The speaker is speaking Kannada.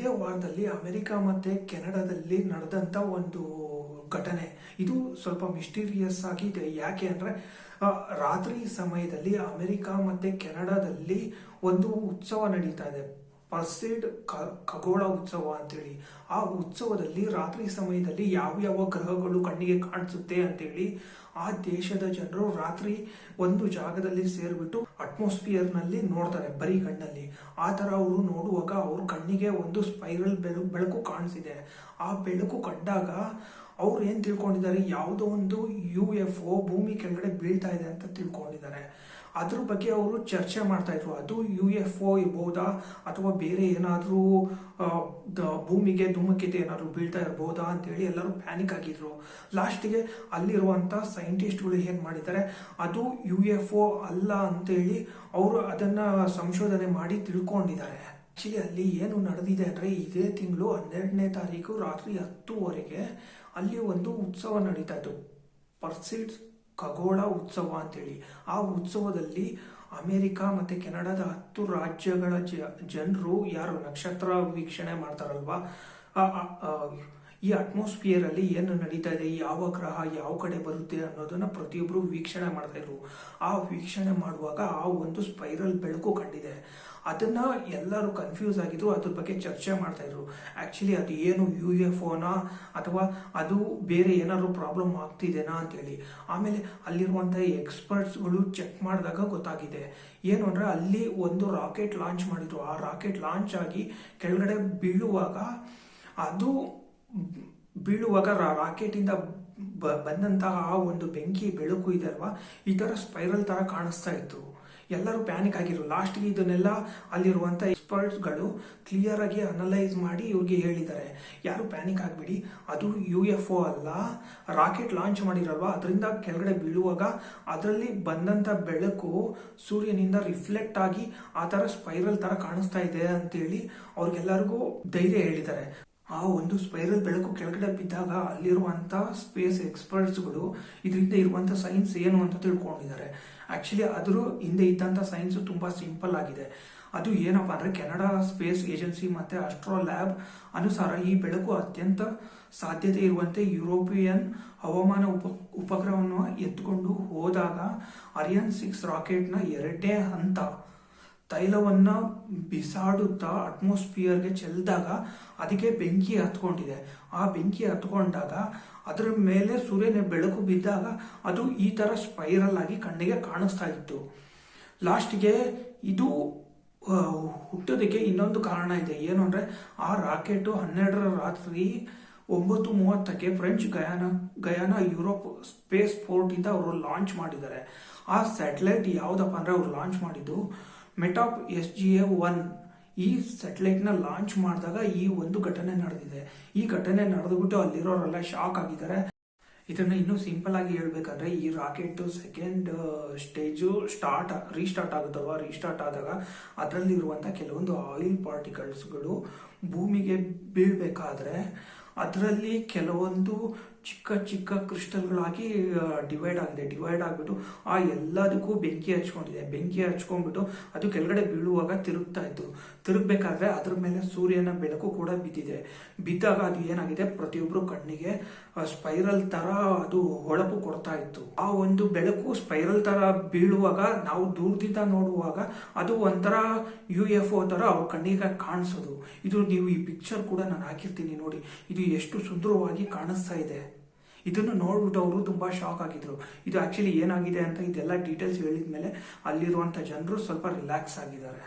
ಇದೇ ವಾರದಲ್ಲಿ ಅಮೆರಿಕ ಮತ್ತೆ ಕೆನಡಾದಲ್ಲಿ ನಡೆದಂಥ ಒಂದು ಘಟನೆ. ಇದು ಸ್ವಲ್ಪ ಮಿಸ್ಟೀರಿಯಸ್ ಆಗಿದೆ ಯಾಕೆ ಅಂದರೆ ರಾತ್ರಿ ಸಮಯದಲ್ಲಿ ಅಮೆರಿಕ ಮತ್ತೆ ಕೆನಡಾದಲ್ಲಿ ಒಂದು ಉತ್ಸವ ನಡೀತಾ ಇದೆ. ಪರ್ಸಿಡ್ ಖಗೋಳ ಉತ್ಸವ ಅಂತೇಳಿ. ಆ ಉತ್ಸವದಲ್ಲಿ ರಾತ್ರಿ ಸಮಯದಲ್ಲಿ ಯಾವ ಯಾವ ಗ್ರಹಗಳು ಕಣ್ಣಿಗೆ ಕಾಣಿಸುತ್ತೆ ಅಂತೇಳಿ ಆ ದೇಶದ ಜನರು ರಾತ್ರಿ ಒಂದು ಜಾಗದಲ್ಲಿ ಸೇರಿಬಿಟ್ಟು ಅಟ್ಮಾಸ್ಫಿಯರ್ನಲ್ಲಿ ನೋಡ್ತಾರೆ, ಬರೀ ಕಣ್ಣಲ್ಲಿ. ಆ ಥರ ಅವರು ನೋಡುವಾಗ ಅವ್ರ ಕಣ್ಣಿಗೆ ಒಂದು ಸ್ಪೈರಲ್ ಬೆಳಕು ಬೆಳಕು ಕಾಣಿಸಿದೆ. ಆ ಬೆಳಕು ಕಂಡಾಗ ಅವ್ರು ಏನು ತಿಳ್ಕೊಂಡಿದ್ದಾರೆ? ಯಾವುದೋ ಒಂದು ಯು ಎಫ್ ಒ ಭೂಮಿ ಕೆಳಗಡೆ ಬೀಳ್ತಾ ಇದೆ ಅಂತ ತಿಳ್ಕೊಂಡಿದ್ದಾರೆ. ಅದ್ರ ಬಗ್ಗೆ ಅವರು ಚರ್ಚೆ ಮಾಡ್ತಾ ಇದ್ರು. ಅದು ಯು ಎಫ್ ಒ ಇರ್ಬೋದಾ? ಅಥವಾ ಬೇರೆ ಏನಾದರೂ ಭೂಮಿಗೆ ಧುಮ್ಮಕ್ಕಿದೆ ಏನಾದರೂ ಬೀಳ್ತಾ ಇರ್ಬೋದಾ ಅಂತೇಳಿ ಎಲ್ಲರೂ ಪ್ಯಾನಿಕ್ ಆಗಿದ್ರು. ಲಾಸ್ಟಿಗೆ ಅಲ್ಲಿರುವಂಥ ಸೈಂಟಿಸ್ಟ್ಗಳು ಏನು ಮಾಡಿದ್ದಾರೆ? ಅದು ಯು ಎಫ್ ಒ ಅಲ್ಲ ಅಂತೇಳಿ ಅವರು ಅದನ್ನು ಸಂಶೋಧನೆ ಮಾಡಿ ತಿಳ್ಕೊಂಡಿದ್ದಾರೆ. ಅಲ್ಲಿ ಏನು ನಡೆದಿದೆ ಅಂದರೆ ಇದೇ ತಿಂಗಳು ಹನ್ನೆರಡನೇ ತಾರೀಕು ರಾತ್ರಿ ಹತ್ತುವರೆಗೆ ಅಲ್ಲಿ ಒಂದು ಉತ್ಸವ ನಡೀತಾ ಇತ್ತು. ಪರ್ಸಿಡ್ ಖಗೋಳ ಉತ್ಸವ ಅಂತೇಳಿ. ಆ ಉತ್ಸವದಲ್ಲಿ ಅಮೇರಿಕಾ ಮತ್ತು ಕೆನಡಾದ ಹತ್ತು ರಾಜ್ಯಗಳ ಜನರು ಯಾರು ನಕ್ಷತ್ರ ವೀಕ್ಷಣೆ ಮಾಡ್ತಾರಲ್ವಾ? ಈ ಅಟ್ಮಾಸ್ಫಿಯರ್ ಅಲ್ಲಿ ಏನು ನಡೀತಾ ಇದೆ, ಯಾವ ಗ್ರಹ ಯಾವ ಕಡೆ ಬರುತ್ತೆ ಅನ್ನೋದನ್ನ ಪ್ರತಿಯೊಬ್ಬರು ವೀಕ್ಷಣೆ ಮಾಡ್ತಾ ಇದ್ರು. ಆ ವೀಕ್ಷಣೆ ಮಾಡುವಾಗ ಆ ಒಂದು ಸ್ಪೈರಲ್ ಬೆಳಕು ಕಂಡಿದೆ. ಅದನ್ನ ಎಲ್ಲರೂ ಕನ್ಫ್ಯೂಸ್ ಆಗಿದ್ರು, ಅದ್ರ ಬಗ್ಗೆ ಚರ್ಚೆ ಮಾಡ್ತಾ ಇದ್ರು. ಆಕ್ಚುಲಿ ಅದು ಏನು ಯು ಎಫ್ ಓನಾ ಅಥವಾ ಅದು ಬೇರೆ ಏನಾದರೂ ಪ್ರಾಬ್ಲಮ್ ಆಗ್ತಿದೆನಾ ಅಂತೇಳಿ. ಆಮೇಲೆ ಅಲ್ಲಿರುವಂಥ ಎಕ್ಸ್ಪರ್ಟ್ಸ್ಗಳು ಚೆಕ್ ಮಾಡಿದಾಗ ಗೊತ್ತಾಗಿದೆ. ಏನು ಅಂದರೆ ಅಲ್ಲಿ ಒಂದು ರಾಕೆಟ್ ಲಾಂಚ್ ಮಾಡಿದ್ರು. ಆ ರಾಕೆಟ್ ಲಾಂಚ್ ಆಗಿ ಕೆಳಗಡೆ ಬೀಳುವಾಗ ಅದು ಬೀಳುವಾಗ ರಾಕೆಟ್ ಇಂದ ಬ- ಬಂದಂತಹ ಆ ಒಂದು ಬೆಂಕಿ ಬೆಳಕು ಇದೆ ಅಲ್ವಾ ಈ ಥರ ಸ್ಪೈರಲ್ ತರ ಕಾಣಿಸ್ತಾ ಇತ್ತು. ಎಲ್ಲರೂ ಪ್ಯಾನಿಕ್ ಆಗಿರು ಲಾಸ್ಟ್ಗೆ ಇದನ್ನೆಲ್ಲ ಅಲ್ಲಿರುವಂಥ ಎಕ್ಸ್ಪರ್ಟ್ಸ್ಗಳು ಕ್ಲಿಯರ್ ಆಗಿ ಅನಲೈಸ್ ಮಾಡಿ ಇವ್ರಿಗೆ ಹೇಳಿದ್ದಾರೆ. ಯಾರು ಪ್ಯಾನಿಕ್ ಆಗಬೇಡಿ. ಅದು ಯು ಎಫ್ ಒ ಅಲ್ಲ. ರಾಕೆಟ್ ಲಾಂಚ್ ಮಾಡಿರಲ್ವ? ಅದರಿಂದ ಕೆಳಗಡೆ ಬೀಳುವಾಗ ಅದರಲ್ಲಿ ಬಂದಂತ ಬೆಳಕು ಸೂರ್ಯನಿಂದ ರಿಫ್ಲೆಕ್ಟ್ ಆಗಿ ಆ ತರ ಸ್ಪೈರಲ್ ತರ ಕಾಣಿಸ್ತಾ ಇದೆ ಅಂತೇಳಿ ಅವ್ರಿಗೆಲ್ಲರಿಗೂ ಧೈರ್ಯ ಹೇಳಿದ್ದಾರೆ. ಆ ಒಂದು ಸ್ಪೈರಲ್ ಬೆಳಕು ಕೆಳಗಡೆ ಬಿದ್ದಾಗ ಅಲ್ಲಿರುವಂತ ಸ್ಪೇಸ್ ಎಕ್ಸ್ಪರ್ಟ್ಸ್ಗಳು ಇದರಿಂದ ಇರುವಂತ ಸೈನ್ಸ್ ಏನು ಅಂತ ತಿಳ್ಕೊಂಡಿದ್ದಾರೆ. ಆಕ್ಚುಲಿ ಅದರ ಹಿಂದೆ ಇದ್ದಂತ ಸೈನ್ಸ್ ತುಂಬಾ ಸಿಂಪಲ್ ಆಗಿದೆ. ಅದು ಏನಪ್ಪ ಅಂದ್ರೆ ಕೆನಡಾ ಸ್ಪೇಸ್ ಏಜೆನ್ಸಿ ಮತ್ತೆ ಅಸ್ಟ್ರೋ ಲ್ಯಾಬ್ ಅನುಸಾರ ಈ ಬೆಳಕು ಅತ್ಯಂತ ಸಾಧ್ಯತೆ ಇರುವಂತೆ ಯುರೋಪಿಯನ್ ಹವಾಮಾನ ಉಪ, ಉಪಗ್ರಹವನ್ನು ಎತ್ಕೊಂಡು ಹೋದಾಗ ಅರಿಯನ್ ಸಿಕ್ಸ್ ರಾಕೆಟ್ನ ಎರಡನೇ ಹಂತ ತೈಲವನ್ನ ಬಿಸಾಡುತ್ತಾ ಅಟ್ಮಾಸ್ಫಿಯರ್ಗೆ ಚೆಲ್ಲಿದಾಗ ಅದಕ್ಕೆ ಬೆಂಕಿ ಹತ್ಕೊಂಡಿದೆ. ಆ ಬೆಂಕಿ ಹತ್ಕೊಂಡಾಗ ಅದರ ಮೇಲೆ ಸೂರ್ಯನ ಬೆಳಕು ಬಿದ್ದಾಗ ಅದು ಈ ತರ ಸ್ಪೈರಲ್ ಆಗಿ ಕಣ್ಣಿಗೆ ಕಾಣಿಸ್ತಾ ಇತ್ತು. ಲಾಸ್ಟ್ಗೆ ಇದು ಹುಟ್ಟೋದಕ್ಕೆ ಇನ್ನೊಂದು ಕಾರಣ ಇದೆ. ಏನು ಅಂದ್ರೆ ಆ ರಾಕೆಟ್ ಹನ್ನೆರಡರ ರಾತ್ರಿ ಒಂಬತ್ತು ಮೂವತ್ತಕ್ಕೆ French Guiana Guiana Europe spaceport ಇಂದ ಅವರು ಲಾಂಚ್ ಮಾಡಿದ್ದಾರೆ. ಆ ಸ್ಯಾಟಲೈಟ್ ಯಾವ್ದಪ್ಪ ಅಂದ್ರೆ ಅವ್ರು ಲಾಂಚ್ ಮಾಡಿದ್ದು MetOp S G A one ಈ ಸ್ಯಾಟಲೈಟ್ನ ಲಾಂಚ್ ಮಾಡಿದಾಗ ಈ ಒಂದು ಘಟನೆ ನಡೆದಿದೆ. ಈ ಘಟನೆ ನಡೆದ್ಬಿಟ್ಟು ಅಲ್ಲಿರೋರೆಲ್ಲ ಶಾಕ್ ಆಗಿದ್ದಾರೆ. ಇದನ್ನು ಇನ್ನೂ ಸಿಂಪಲ್ ಆಗಿ ಹೇಳ್ಬೇಕಂದ್ರೆ ಈ rocket second stage start restart ಆಗುತ್ತಲ್ವ? Restart ಆದಾಗ ಅದರಲ್ಲಿ ಇರುವಂತ ಕೆಲವೊಂದು ಆಯಿಲ್ ಪಾರ್ಟಿಕಲ್ಸ್ಗಳು ಭೂಮಿಗೆ ಬೀಳ್ಬೇಕಾದ್ರೆ ಅದರಲ್ಲಿ ಕೆಲವೊಂದು ಚಿಕ್ಕ ಚಿಕ್ಕ ಕ್ರಿಸ್ಟಲ್ಗಳಾಗಿ ಡಿವೈಡ್ ಆಗಿದೆ ಡಿವೈಡ್ ಆಗಿಬಿಟ್ಟು ಆ ಎಲ್ಲದಕ್ಕೂ ಬೆಂಕಿ ಹಚ್ಕೊಂಡಿದೆ. ಬೆಂಕಿ ಹಚ್ಕೊಂಡ್ಬಿಟ್ಟು ಅದು ಕೆಳಗಡೆ ಬೀಳುವಾಗ ತಿರುಗ್ತಾ ಇತ್ತು. ತಿರುಗಬೇಕಾದ್ರೆ ಅದ್ರ ಮೇಲೆ ಸೂರ್ಯನ ಬೆಳಕು ಕೂಡ ಬಿದ್ದಿದೆ. ಬಿದ್ದಾಗ ಅದು ಏನಾಗಿದೆ? ಪ್ರತಿಯೊಬ್ಬರು ಕಣ್ಣಿಗೆ ಸ್ಪೈರಲ್ ತರ ಅದು ಹೊಳಪು ಕೊಡ್ತಾ ಇತ್ತು. ಆ ಒಂದು ಬೆಳಕು ಸ್ಪೈರಲ್ ತರ ಬೀಳುವಾಗ, ನಾವು ದೂರದಿಂದ ನೋಡುವಾಗ ಅದು ಒಂಥರ ಯು ಎಫ್ ಒ ತರ ಅವ್ರ ಕಣ್ಣಿಗೆ ಕಾಣಿಸೋದು. ಇದು ನೀವು ಈ ಪಿಕ್ಚರ್ ಕೂಡ ನಾನು ಹಾಕಿರ್ತೀನಿ ನೋಡಿ. ಇದು ಎಷ್ಟು ಸುಂದರವಾಗಿ ಕಾಣಿಸ್ತಾ ಇದೆ. ಇದನ್ನು ನೋಡ್ಬಿಟ್ಟು ಅವರು ತುಂಬ ಶಾಕ್ ಆಗಿದ್ರು. ಇದು ಆ್ಯಕ್ಚುಲಿ ಏನಾಗಿದೆ ಅಂತ ಇದೆಲ್ಲ ಡೀಟೇಲ್ಸ್ ಹೇಳಿದ ಮೇಲೆ ಅಲ್ಲಿರುವಂಥ ಜನರು ಸ್ವಲ್ಪ ರಿಲ್ಯಾಕ್ಸ್ ಆಗಿದ್ದಾರೆ.